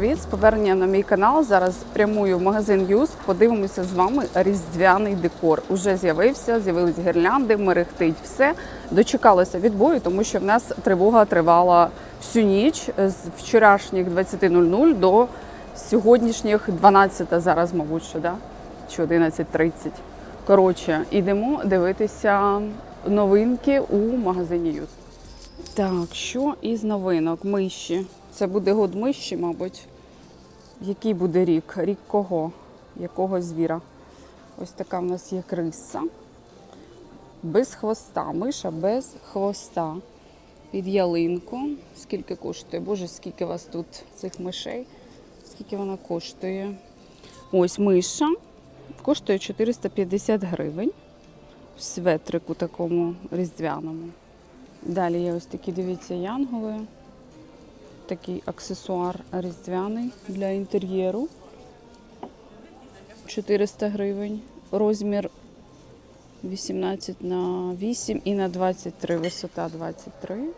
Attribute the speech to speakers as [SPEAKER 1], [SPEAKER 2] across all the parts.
[SPEAKER 1] привіт! З поверненням на мій канал. Зараз прямую в магазин Юз. Подивимося з вами різдвяний декор. Уже з'явився, з'явились гірлянди, мерехтить все. Дочекалося відбою, тому що в нас тривога тривала всю ніч з вчорашніх 20.00 до сьогоднішніх 12 зараз, мабуть, що да? чи 11.30. Коротше, ідемо дивитися новинки у магазині Юз. Так, що із новинок? Миші. Це буде год миші, мабуть. Який буде рік? Рік кого? Якого звіра? Ось така в нас є криса. Без хвоста. Миша без хвоста. Під ялинку. Скільки коштує? Боже, скільки у вас тут цих мишей? Скільки вона коштує? Ось миша. Коштує 450 гривень. В светрику такому різдвяному. Далі є ось такі, дивіться, янголи. Такий аксесуар різдвяний для інтер'єру. 400 гривень. Розмір 18 на 8 і на 23, висота 23.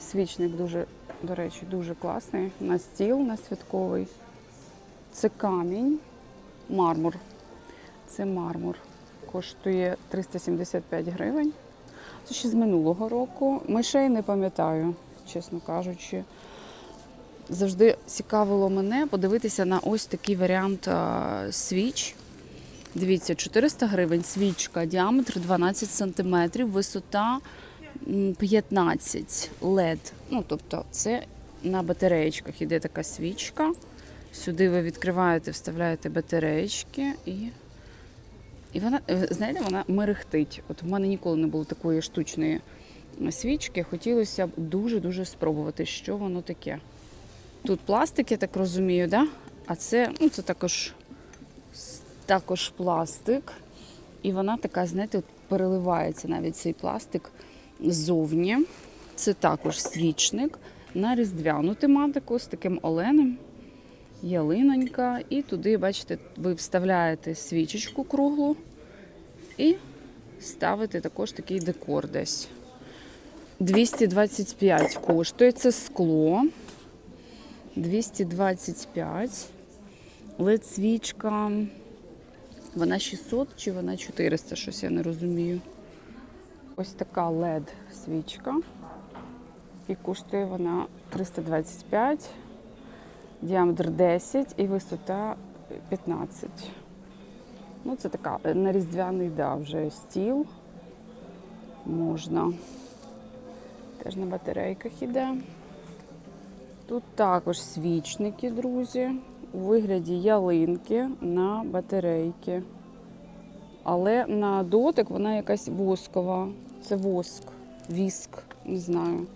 [SPEAKER 1] Свічник дуже, до речі, дуже класний. На стіл, на святковий. Це камінь, мармур. Це мармур. Коштує 375 гривень. Це ще з минулого року. Мишей не пам'ятаю, чесно кажучи. Завжди цікавило мене подивитися на ось такий варіант свіч. Дивіться, 400 гривень свічка, діаметр 12 см, висота 15 LED. Ну, тобто, це на батареєчках іде така свічка. Сюди ви відкриваєте, вставляєте батареєчки і і вона, е, знаєте, вона мерехтить. От в мене ніколи не було такої штучної свічки. Хотілося б дуже-дуже спробувати, що воно таке. Тут пластик, я так розумію, да? а це, ну, це також, також пластик. І вона така, знаєте, от переливається навіть цей пластик ззовні. Це також свічник на різдвяну тематику з таким оленем ялинонька. І туди, бачите, ви вставляєте свічечку круглу і ставите також такий декор десь. 225 коштує це скло. 225. led свічка. Вона 600 чи вона 400, щось я не розумію. Ось така LED свічка. І коштує вона 325 діаметр 10 і висота 15. Ну, це така е, на різдвяний, да, вже стіл. Можна. Теж на батарейках іде. Тут також свічники, друзі, у вигляді ялинки на батарейки. Але на дотик вона якась воскова. Це воск, віск, не знаю.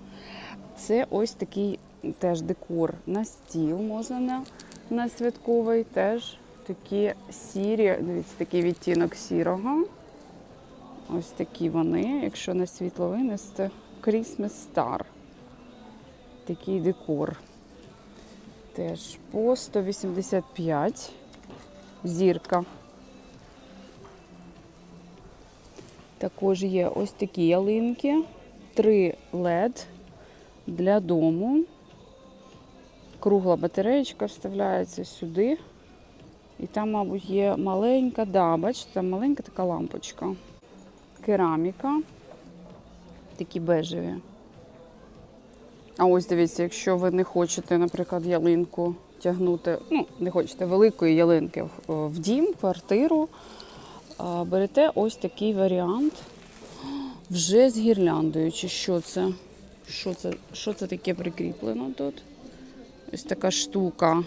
[SPEAKER 1] Це ось такий теж декор на стіл можна на, на святковий. Теж такі сірі, дивіться, такий відтінок сірого. Ось такі вони, якщо на світло винести, Christmas Star. Такий декор. Теж по 185 зірка. Також є ось такі ялинки, три LED для дому. Кругла батареєчка вставляється сюди. І там, мабуть, є маленька, да, бачите, там маленька така лампочка. Кераміка. Такі бежеві. А ось дивіться, якщо ви не хочете, наприклад, ялинку тягнути, ну, не хочете великої ялинки в, дім, квартиру, берете ось такий варіант вже з гірляндою. Чи що це? Що це, що це таке прикріплено тут? Ось така штука.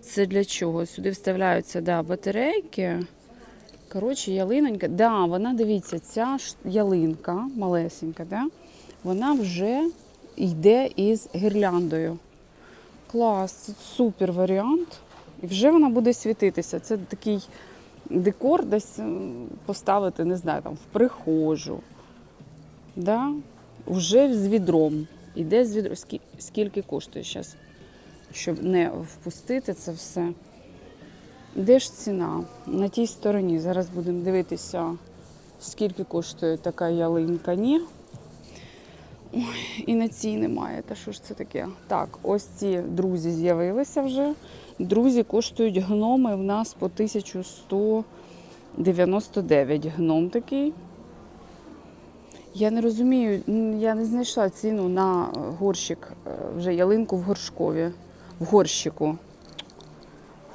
[SPEAKER 1] Це для чого? Сюди вставляються да, батарейки. Коротше, ялинонька. Да, вона, дивіться, ця ялинка малесенька, да? вона вже йде із гірляндою. Клас, це супер варіант. І вже вона буде світитися. Це такий декор десь поставити, не знаю, там, в прихожу. Да? Вже з відром. Іде з відром. Скільки коштує зараз? Щоб не впустити це все. Де ж ціна? На тій стороні. Зараз будемо дивитися, скільки коштує така ялинка. Ні. І на цій немає. Та що ж це таке? Так, ось ці друзі з'явилися вже. Друзі коштують гноми в нас по 1199 гном такий. Я не розумію, я не знайшла ціну на горщик, е, вже ялинку в горшкові, в горщику.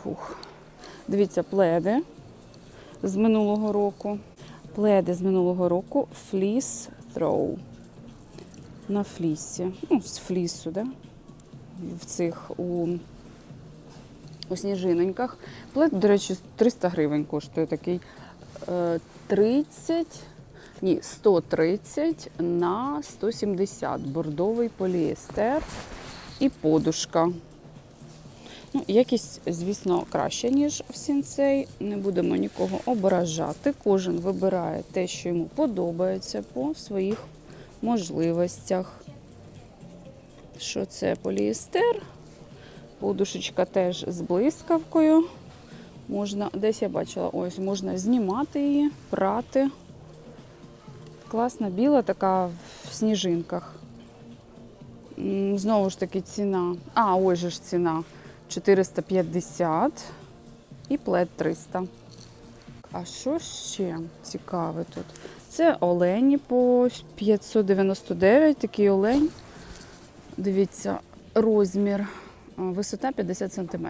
[SPEAKER 1] Фух. Дивіться, пледи з минулого року. Пледи з минулого року Fleece Throw. На флісі. Ну, з флісу, да? В цих у, у сніжиноньках. Плед, до речі, 300 гривень коштує такий. Е, 30, ні, 130 на 170. Бордовий поліестер і подушка. Ну, якість, звісно, краще, ніж в сінцей. Не будемо нікого ображати. Кожен вибирає те, що йому подобається по своїх можливостях. Що це поліестер? Подушечка теж з блискавкою. Можна, десь я бачила, ось можна знімати її, прати. Класна біла така в сніжинках. Знову ж таки ціна. А, ось же ж ціна. 450 і плед 300. А що ще цікаве тут? Це олені по 599, такий олень. Дивіться, розмір, висота 50 см.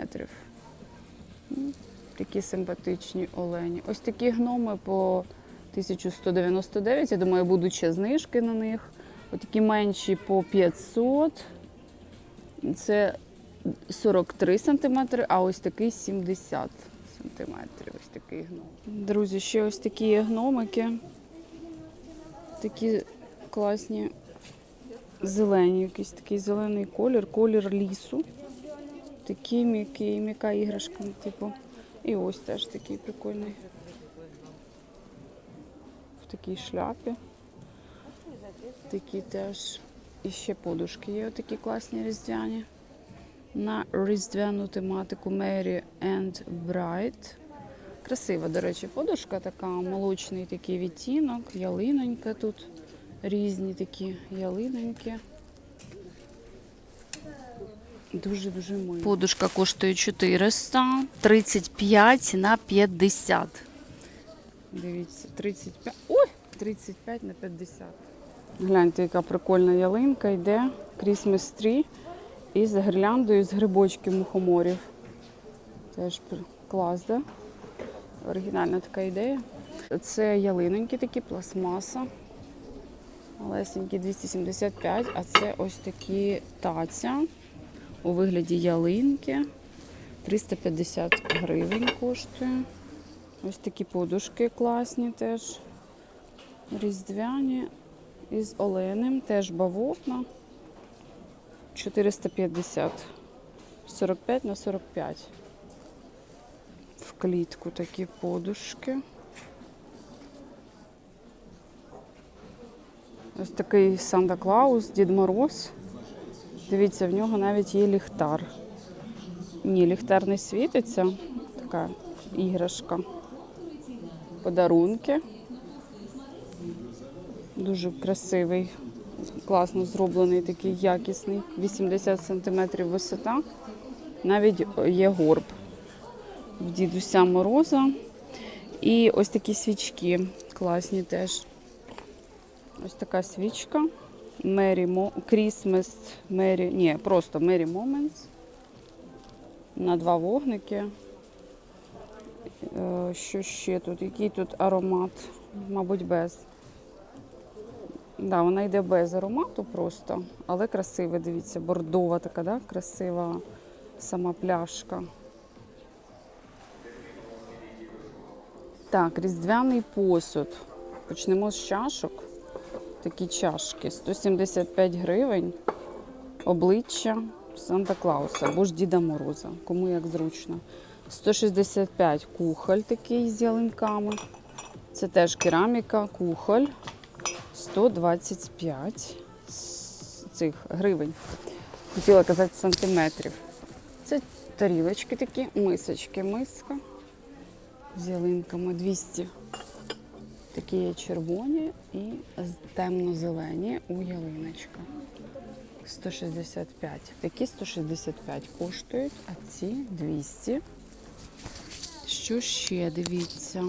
[SPEAKER 1] Такі симпатичні олені. Ось такі гноми по 1199. Я думаю, будуть ще знижки на них. Ось такі менші по 500. Це 43 см, а ось такий 70 см. Ось такий гном. Друзі, ще ось такі гномики. Такі класні зелені, якийсь такий зелений колір, колір лісу. Такий м'який, м'яка іграшка, типу. І ось теж такий прикольний. В такій шляпі. Такі теж. І ще подушки є такі класні різдвяні. На різдвяну тематику Mary and Bright. Красива, до речі, подушка така, молочний такий відтінок, ялинонька тут. Різні такі ялиноньки. Дуже-дуже милі. Подушка коштує 400, 35 на 50. Дивіться, 35. Ой! 35 на 50. Гляньте, яка прикольна ялинка йде. Christmas tree із гірляндою з грибочків мухоморів. Теж клас, да? Оригінальна така ідея. Це ялинонькі такі, пластмаса. Малесенькі 275, а це ось такі таця у вигляді ялинки. 350 гривень коштує. Ось такі подушки класні теж. Різдвяні із оленем, теж бавовна. 450. 45 на 45. В клітку такі подушки. Ось такий Санта Клаус, Дід Мороз. Дивіться, в нього навіть є ліхтар. Ні, ліхтар не світиться. Така іграшка. Подарунки. Дуже красивий, класно зроблений, такий якісний. 80 см висота. Навіть є горб в дідуся Мороза. І ось такі свічки класні теж. Ось така свічка. Mo- Christmas, Merry, ні, просто Merry Moments. На два вогники. Е, Що ще тут? Який тут аромат? Мабуть, без. Да, вона йде без аромату просто, але красива, дивіться, бордова така, да? красива сама пляшка. Так, різдвяний посуд. Почнемо з чашок. Такі чашки. 175 гривень. Обличчя Санта Клауса або ж Діда Мороза. Кому як зручно. 165 кухоль такий з ялинками. Це теж кераміка, кухоль. 125 з цих гривень. Хотіла казати сантиметрів. Це тарілочки такі, мисочки, миска з ялинками 200. Такі є червоні і темно-зелені у ялиночка. 165. Такі 165 коштують, а ці 200. Що ще дивіться?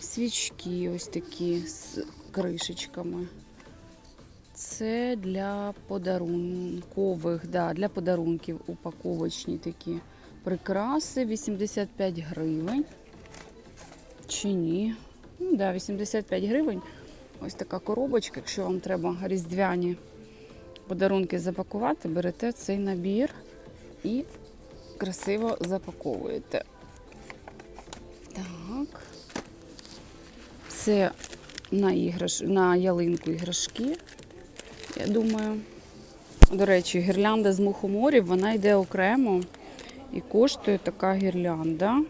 [SPEAKER 1] Свічки ось такі з кришечками. Це для подарункових, да, для подарунків упаковочні такі прикраси. 85 гривень. Чи ні? Ну, да, 85 гривень. Ось така коробочка. Якщо вам треба різдвяні подарунки запакувати, берете цей набір і красиво запаковуєте. Так. Це на, іграш... на ялинку іграшки. Я думаю. До речі, гірлянда з мухоморів, вона йде окремо і коштує така гірлянда.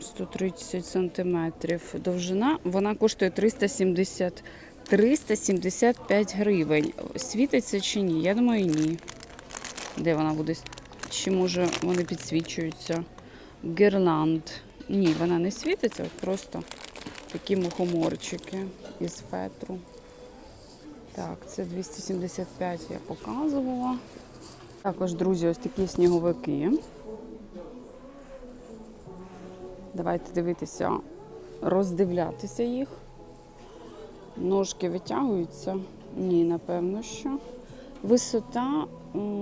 [SPEAKER 1] 130 сантиметрів довжина. Вона коштує 370, 375 гривень. Світиться чи ні? Я думаю, ні. Де вона буде? Чи може вони підсвічуються? Гірланд. Ні, вона не світиться, просто такі мухоморчики із фетру. Так, це 275 я показувала. Також, друзі, ось такі сніговики. Давайте дивитися, роздивлятися їх. Ножки витягуються? Ні, напевно, що. Висота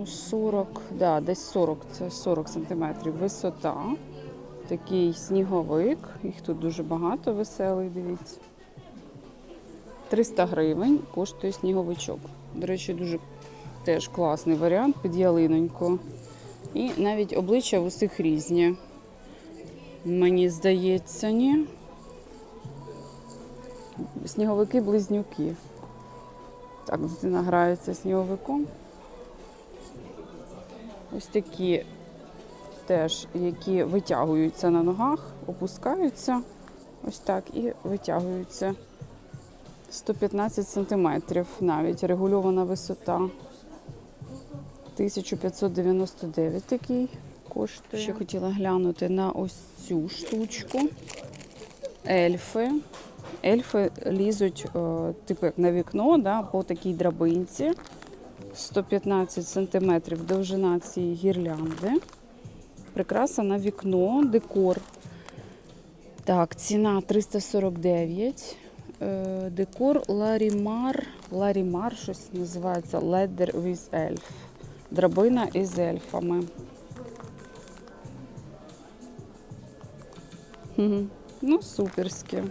[SPEAKER 1] 40, да, десь 40, це 40 сантиметрів. Висота. Такий сніговик. Їх тут дуже багато веселий, дивіться. 300 гривень коштує сніговичок. До речі, дуже теж класний варіант під ялиноньку. І навіть обличчя усіх різні. Мені здається, ні. Сніговики-близнюки. Так, дитина грається сніговиком. Ось такі теж, які витягуються на ногах, опускаються. Ось так і витягуються. 115 сантиметрів навіть регульована висота. 1599 такий коштує. Ще хотіла глянути на ось цю штучку. Ельфи. Ельфи лізуть, е, типу як на вікно, да, по такій драбинці. 115 сантиметрів довжина цієї гірлянди. Прикраса на вікно, декор. Так, ціна 349. Е, Декор Ларімар. Ларімар щось називається Leather with Elf. Драбина із ельфами. Ну, суперські.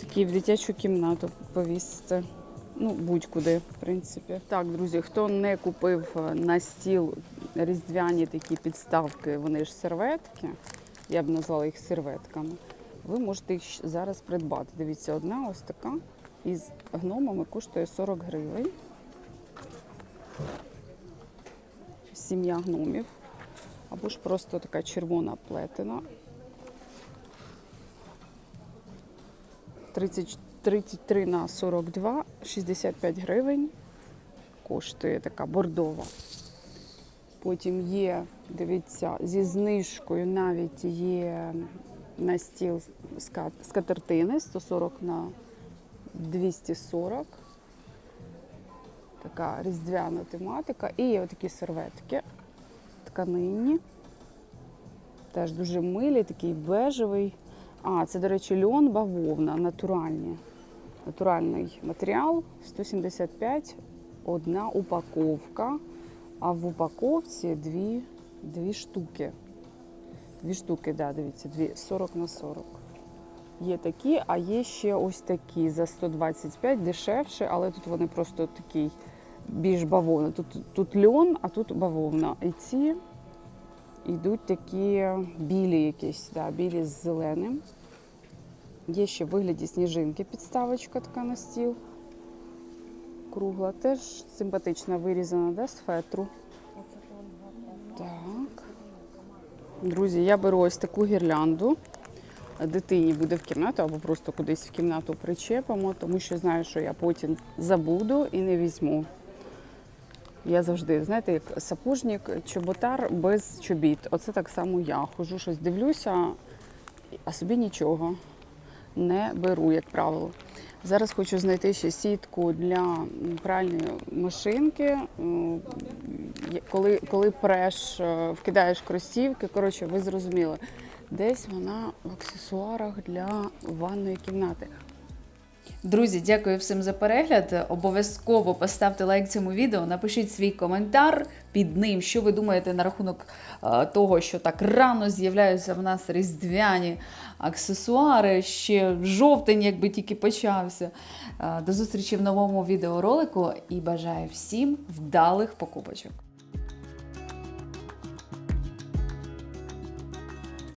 [SPEAKER 1] Такі в дитячу кімнату повісити. Ну, будь-куди, в принципі. Так, друзі, хто не купив е, на стіл різдвяні такі підставки, вони ж серветки, я б назвала їх серветками, ви можете їх зараз придбати. Дивіться, одна ось така із гномами коштує 40 гривень. Сім'я гномів. Або ж просто така червона плетена. 30, 33 на 42, 65 гривень коштує така бордова. Потім є, дивіться, зі знижкою навіть є на стіл ска- скатертини 140 на 240. Така різдвяна тематика. І є отакі серветки тканинні. Теж дуже милі, такий бежевий. А, це, до речі, льон бавовна, натуральні. Натуральний матеріал 175, одна упаковка. А в упаковці дві, дві штуки. Дві штуки, да, дивіться, дві 40 на 40. Є такі, а є ще ось такі за 125 дешевше, але тут вони просто такий більш бавовна. Тут, тут льон, а тут бавовна. І ці йдуть такі білі якісь, да, білі з зеленим. Є ще в вигляді сніжинки підставочка така на стіл. Кругла, теж симпатична вирізана, да, з фетру. Так. Друзі, я беру ось таку гірлянду. Дитині буде в кімнату або просто кудись в кімнату причепимо, тому що знаю, що я потім забуду і не візьму. Я завжди, знаєте, як сапожник, чоботар без чобіт. Оце так само я. Хожу, щось дивлюся, а собі нічого. не беру, як правило. Зараз хочу знайти ще сітку для пральної машинки. Коли, коли преш, е, вкидаєш кросівки, коротше, ви зрозуміли. Десь вона в аксесуарах для ванної кімнати.
[SPEAKER 2] Друзі, дякую всім за перегляд. Обов'язково поставте лайк цьому відео, напишіть свій коментар під ним, що ви думаєте на рахунок е, того, що так рано з'являються в нас різдвяні аксесуари. Ще жовтень, якби тільки почався. Е, До зустрічі в новому відеоролику і бажаю всім вдалих покупочок.